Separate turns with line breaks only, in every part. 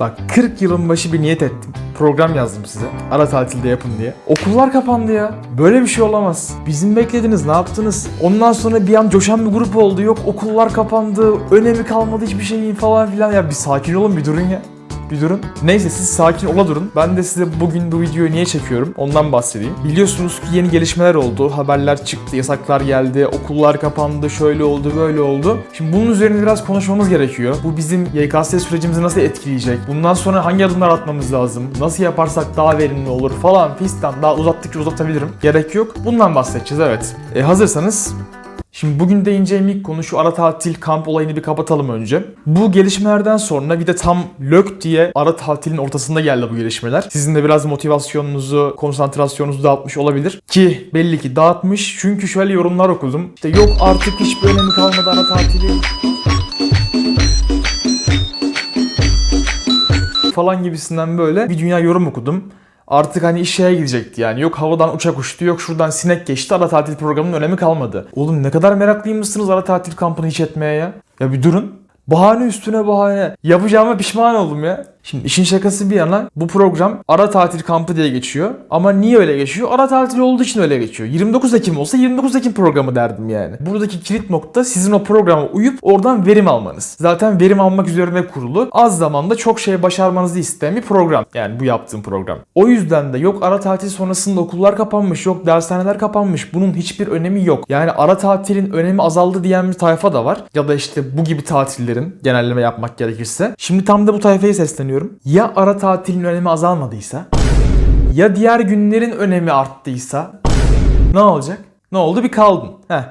Bak 40 yılın başı bir niyet ettim. Program yazdım size. Ara tatilde yapın diye. Okullar kapandı ya. Böyle bir şey olamaz. Bizim beklediniz ne yaptınız? Ondan sonra bir an coşan bir grup oldu. Yok okullar kapandı. Önemi kalmadı hiçbir şeyin falan filan. Ya bir sakin olun bir durun ya. Bir durun. Neyse siz sakin ola durun. Ben de size bugün bu videoyu niye çekiyorum ondan bahsedeyim. Biliyorsunuz ki yeni gelişmeler oldu. Haberler çıktı, yasaklar geldi, okullar kapandı, şöyle oldu, böyle oldu. Şimdi bunun üzerine biraz konuşmamız gerekiyor. Bu bizim YKS sürecimizi nasıl etkileyecek? Bundan sonra hangi adımlar atmamız lazım? Nasıl yaparsak daha verimli olur falan fistan. Daha uzattıkça uzatabilirim. Gerek yok. Bundan bahsedeceğiz evet. E, hazırsanız Şimdi bugün değineceğim ilk konu şu ara tatil kamp olayını bir kapatalım önce. Bu gelişmelerden sonra bir de tam lök diye ara tatilin ortasında geldi bu gelişmeler. Sizin de biraz motivasyonunuzu, konsantrasyonunuzu dağıtmış olabilir. Ki belli ki dağıtmış. Çünkü şöyle yorumlar okudum. İşte yok artık hiçbir önemi kalmadı ara tatili. falan gibisinden böyle bir dünya yorum okudum. Artık hani iş şeye gidecekti yani. Yok havadan uçak uçtu, yok şuradan sinek geçti. Ara tatil programının önemi kalmadı. Oğlum ne kadar meraklıymışsınız ara tatil kampını hiç etmeye ya. Ya bir durun. Bahane üstüne bahane. Yapacağıma pişman oldum ya. Şimdi işin şakası bir yana bu program ara tatil kampı diye geçiyor. Ama niye öyle geçiyor? Ara tatil olduğu için öyle geçiyor. 29 Ekim olsa 29 Ekim programı derdim yani. Buradaki kilit nokta sizin o programa uyup oradan verim almanız. Zaten verim almak üzerine kurulu. Az zamanda çok şey başarmanızı isteyen bir program. Yani bu yaptığım program. O yüzden de yok ara tatil sonrasında okullar kapanmış, yok dershaneler kapanmış. Bunun hiçbir önemi yok. Yani ara tatilin önemi azaldı diyen bir tayfa da var. Ya da işte bu gibi tatillerin genelleme yapmak gerekirse. Şimdi tam da bu tayfaya sesleniyorum. Ya ara tatilin önemi azalmadıysa? Ya diğer günlerin önemi arttıysa? Ne olacak? Ne oldu? Bir kaldın. Heh.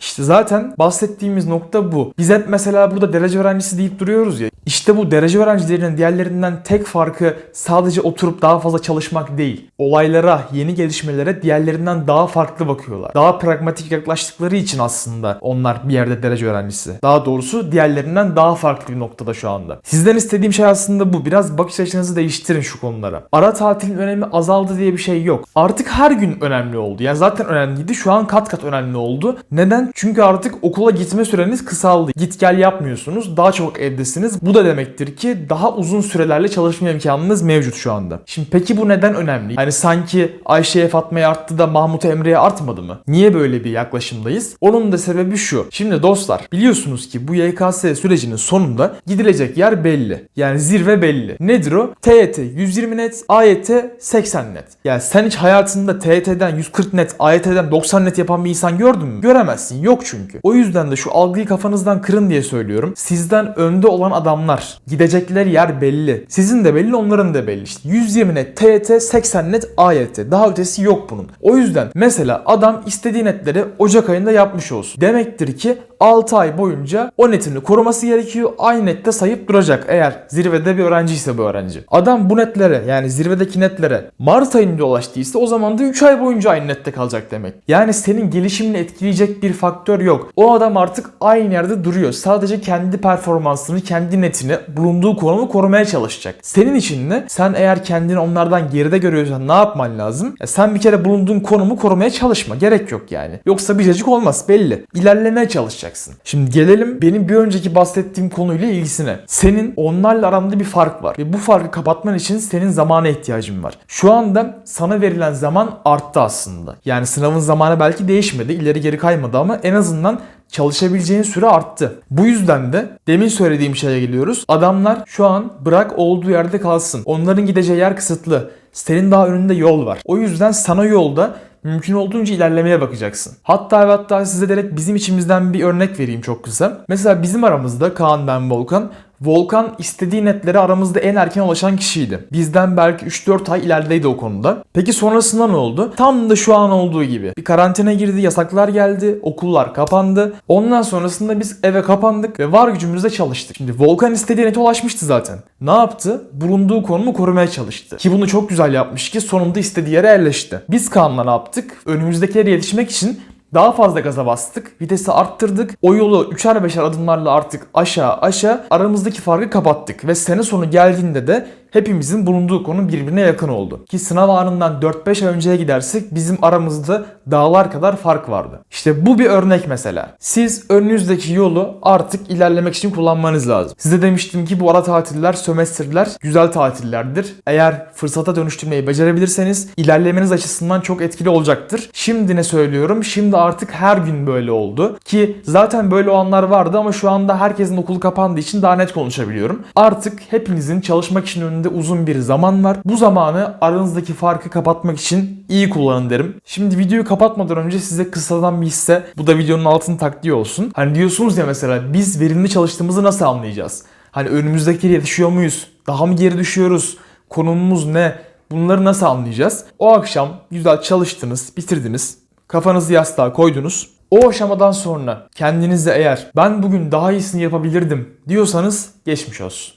İşte zaten bahsettiğimiz nokta bu. Biz hep mesela burada derece öğrencisi deyip duruyoruz ya. İşte bu derece öğrencilerinin diğerlerinden tek farkı sadece oturup daha fazla çalışmak değil. Olaylara, yeni gelişmelere diğerlerinden daha farklı bakıyorlar. Daha pragmatik yaklaştıkları için aslında onlar bir yerde derece öğrencisi. Daha doğrusu diğerlerinden daha farklı bir noktada şu anda. Sizden istediğim şey aslında bu. Biraz bakış açınızı değiştirin şu konulara. Ara tatilin önemi azaldı diye bir şey yok. Artık her gün önemli oldu. Yani zaten önemliydi. Şu an kat kat önemli oldu. Neden? Çünkü artık okula gitme süreniz kısaldı. Git gel yapmıyorsunuz. Daha çok evdesiniz. Bu da demektir ki daha uzun sürelerle çalışma imkanınız mevcut şu anda. Şimdi peki bu neden önemli? Hani sanki Ayşe'ye Fatma'ya arttı da Mahmut Emre'ye artmadı mı? Niye böyle bir yaklaşımdayız? Onun da sebebi şu. Şimdi dostlar biliyorsunuz ki bu YKS sürecinin sonunda gidilecek yer belli. Yani zirve belli. Nedir o? TYT 120 net, AYT 80 net. Yani sen hiç hayatında TYT'den 140 net, AYT'den 90 net yapan bir insan gördün mü? Göremezsin. Yok çünkü. O yüzden de şu algıyı kafanızdan kırın diye söylüyorum. Sizden önde olan adamlar. Gidecekleri yer belli. Sizin de belli, onların da belli. İşte 120 net TYT, 80 net AYT. Daha ötesi yok bunun. O yüzden mesela adam istediği netleri Ocak ayında yapmış olsun. Demektir ki 6 ay boyunca o netini koruması gerekiyor. Aynı nette sayıp duracak eğer zirvede bir öğrenci ise bu öğrenci. Adam bu netlere yani zirvedeki netlere Mart ayında ulaştıysa o zaman da 3 ay boyunca aynı nette kalacak demek. Yani senin gelişimini etkileyecek bir faktör yok. O adam artık aynı yerde duruyor. Sadece kendi performansını, kendi netini, bulunduğu konumu korumaya çalışacak. Senin için ne? Sen eğer kendini onlardan geride görüyorsan ne yapman lazım? Ya sen bir kere bulunduğun konumu korumaya çalışma. Gerek yok yani. Yoksa bir cacık olmaz belli. İlerlemeye çalışacaksın. Şimdi gelelim benim bir önceki bahsettiğim konuyla ilgisine. Senin onlarla aranda bir fark var. Ve bu farkı kapatman için senin zamana ihtiyacın var. Şu anda sana verilen zaman arttı aslında. Yani sınavın zamanı belki değişmedi. ileri geri kaymadı ama en azından çalışabileceğin süre arttı. Bu yüzden de demin söylediğim şeye geliyoruz. Adamlar şu an bırak olduğu yerde kalsın. Onların gideceği yer kısıtlı. Senin daha önünde yol var. O yüzden sana yolda mümkün olduğunca ilerlemeye bakacaksın. Hatta ve hatta size direkt bizim içimizden bir örnek vereyim çok kısa. Mesela bizim aramızda Kaan ben Volkan Volkan istediği netlere aramızda en erken ulaşan kişiydi. Bizden belki 3-4 ay ilerideydi o konuda. Peki sonrasında ne oldu? Tam da şu an olduğu gibi. Bir karantina girdi, yasaklar geldi, okullar kapandı. Ondan sonrasında biz eve kapandık ve var gücümüzle çalıştık. Şimdi Volkan istediği nete ulaşmıştı zaten. Ne yaptı? Bulunduğu konumu korumaya çalıştı. Ki bunu çok güzel yapmış ki sonunda istediği yere yerleşti. Biz Kaan'la ne yaptık? Önümüzdeki yere yetişmek için Daha fazla gaza bastık. Vitesi arttırdık. O yolu üçer beşer adımlarla artık aşağı aşağı aramızdaki farkı kapattık. Ve sene sonu geldiğinde de hepimizin bulunduğu konu birbirine yakın oldu. Ki sınav anından 4-5 ay önceye gidersek bizim aramızda dağlar kadar fark vardı. İşte bu bir örnek mesela. Siz önünüzdeki yolu artık ilerlemek için kullanmanız lazım. Size demiştim ki bu ara tatiller, sömestrler güzel tatillerdir. Eğer fırsata dönüştürmeyi becerebilirseniz ilerlemeniz açısından çok etkili olacaktır. Şimdi ne söylüyorum? Şimdi artık her gün böyle oldu. Ki zaten böyle olanlar vardı ama şu anda herkesin okulu kapandığı için daha net konuşabiliyorum. Artık hepinizin çalışmak için önünde uzun bir zaman var. Bu zamanı aranızdaki farkı kapatmak için iyi kullanın derim. Şimdi videoyu kapatmadan önce size kısadan bir hisse. Bu da videonun altını taktiği olsun. Hani diyorsunuz ya mesela biz verimli çalıştığımızı nasıl anlayacağız? Hani önümüzdekileri yetişiyor muyuz? Daha mı geri düşüyoruz? Konumumuz ne? Bunları nasıl anlayacağız? O akşam güzel çalıştınız, bitirdiniz. Kafanızı yastığa koydunuz. O aşamadan sonra kendinizde eğer ben bugün daha iyisini yapabilirdim diyorsanız geçmiş olsun.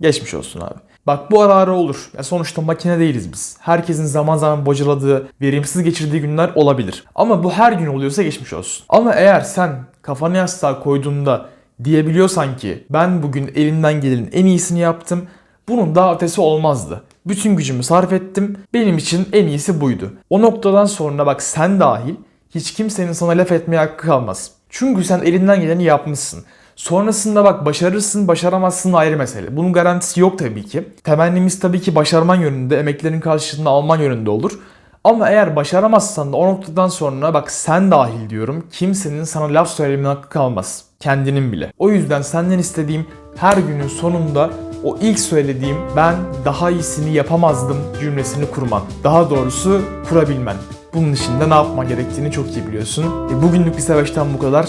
Geçmiş olsun abi. Bak bu ara ara olur. Ya sonuçta makine değiliz biz. Herkesin zaman zaman bocaladığı, verimsiz geçirdiği günler olabilir. Ama bu her gün oluyorsa geçmiş olsun. Ama eğer sen kafanı yastığa koyduğunda diyebiliyorsan ki ben bugün elimden gelenin en iyisini yaptım. Bunun daha ötesi olmazdı. Bütün gücümü sarf ettim. Benim için en iyisi buydu. O noktadan sonra bak sen dahil hiç kimsenin sana laf etmeye hakkı kalmaz. Çünkü sen elinden geleni yapmışsın. Sonrasında bak başarırsın başaramazsın ayrı mesele. Bunun garantisi yok tabii ki. Temennimiz tabii ki başarman yönünde, emeklerin karşılığını alman yönünde olur. Ama eğer başaramazsan da o noktadan sonra bak sen dahil diyorum kimsenin sana laf söylemenin hakkı kalmaz. Kendinin bile. O yüzden senden istediğim her günün sonunda o ilk söylediğim ben daha iyisini yapamazdım cümlesini kurman. Daha doğrusu kurabilmen. Bunun için de ne yapman gerektiğini çok iyi biliyorsun. E bugünlük bir savaştan bu kadar.